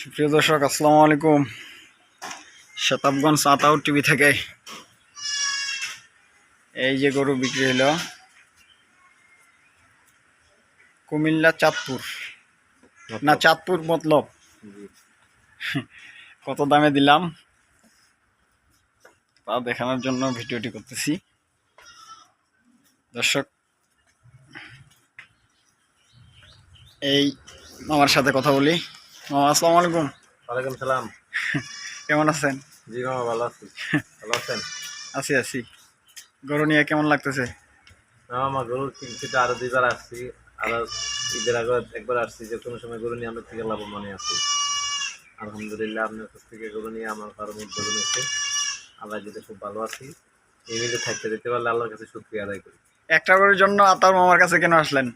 সুপ্রিয় দর্শক আসসালামু আলাইকুম। শতাবগঞ্জ সাতাউ টিভি থেকে। এই যে গরু বিক্রি হলো কুমিল্লা চাঁদপুর। না চাঁদপুর মতলব। কত দামে দিলাম তা দেখানোর জন্য ভিডিওটি করতেছি। দর্শক এই আমার সাথে কথা বলি। মামা আসসালামু আলাইকুম। ওয়ালাইকুম সালাম। কেমন আছেন? জি মামা ভালো আছি। ভালো আছেন? আছি আছি। গরু নিয়ে কেমন লাগতেছে? মামা গরু কিনছি তো আরও দুইবার আসছি। আরও ঈদের আগে একবার আসছি যে কোনো সময় গরু নিয়ে আমরা থেকে লাভবান আছি। আলহামদুলিল্লাহ আপনার কাছ থেকে গরু নিয়ে আমার কারও উদ্বোধন হয়েছে আল্লাহ যদি খুব ভালো আছি এই মিলে থাকতে দিতে পারলে আল্লাহর কাছে শুক্রিয়া আদায় করি। একটা গরুর জন্য আতার মামার কাছে কেন আসলেন?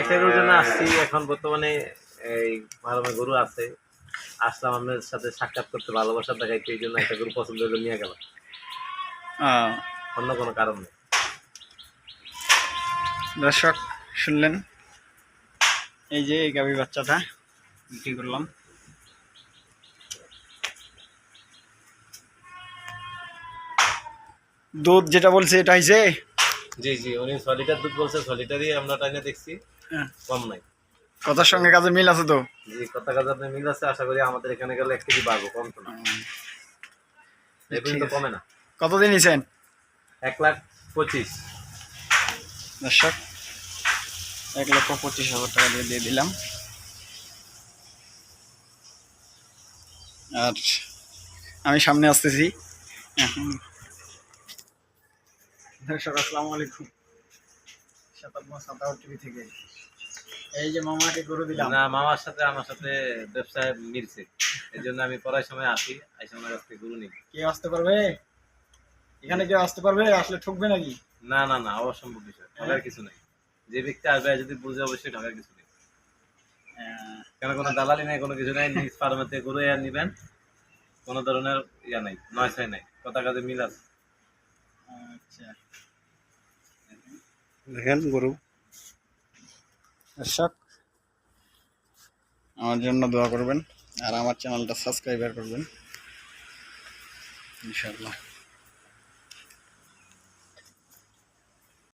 একটা গরুর জন্য আসছি এখন বর্তমানে এই ভালো গরু আছে। আসলাম আপনার সাথে সাক্ষাৎ করতে ভালোবাসা দেখাইতে এই জন্য একটা গরু পছন্দ করে নিয়ে গেলাম। আহ, অন্য কোনো কারণ নেই। দর্শক শুনলেন? এই যে এই গাভী বাচ্চাটা বিক্রি করলাম। দুধ যেটা বলছে এটা হয়েছে জি জি উনি ছ লিটার দুধ বলছে ছ লিটারই আমরা টাইনে দেখছি। হ্যাঁ। কম নাই। কথার সঙ্গে কাজে মিল আছে তো? জি কথা কাজ আপনার মিল আছে আশা করি আমাদের এখানে গেলে এক কেজি বাড়বো কম তো না। কমে না। কতদিন নিছেন? এক লাখ পঁচিশ। দর্শক এক লক্ষ পঁচিশ হাজার টাকা দিয়ে দিয়ে দিলাম। আর আমি সামনে আসতেছি। দর্শক আসসালামু আলাইকুম। শতাব্দ সাতাও টিভি থেকে। এই যে মামাকে গরু দিলাম। না মামার সাথে আমার সাথে ব্যবসায় মিলছে। এই জন্য আমি পড়ার সময় আসি আইসা ওনার কাছ থেকে গরু নিই। কেউ আসতে পারবে? এখানে কেউ আসতে পারবে? আসলে ঠকবে নাকি? না না না অসম্ভব বিষয় ঢাকার কিছু নেই। যে ব্যক্তি আসবে যদি বুঝে অবশ্যই ঢাকার কিছু নেই। কেন কোনো দালালি নেই কোনো কিছু নেই নিজ ফার্মেতে গরু এর নিবেন। কোনো ধরনের ইয়া নাই নয় ছয় নাই কথা কাজে মিল আছে। আচ্ছা। দেখেন গরু। দর্শক আমার জন্য দোয়া করবেন আর আমার চ্যানেলটা সাবস্ক্রাইবার করবেন। ইনশাআল্লাহ।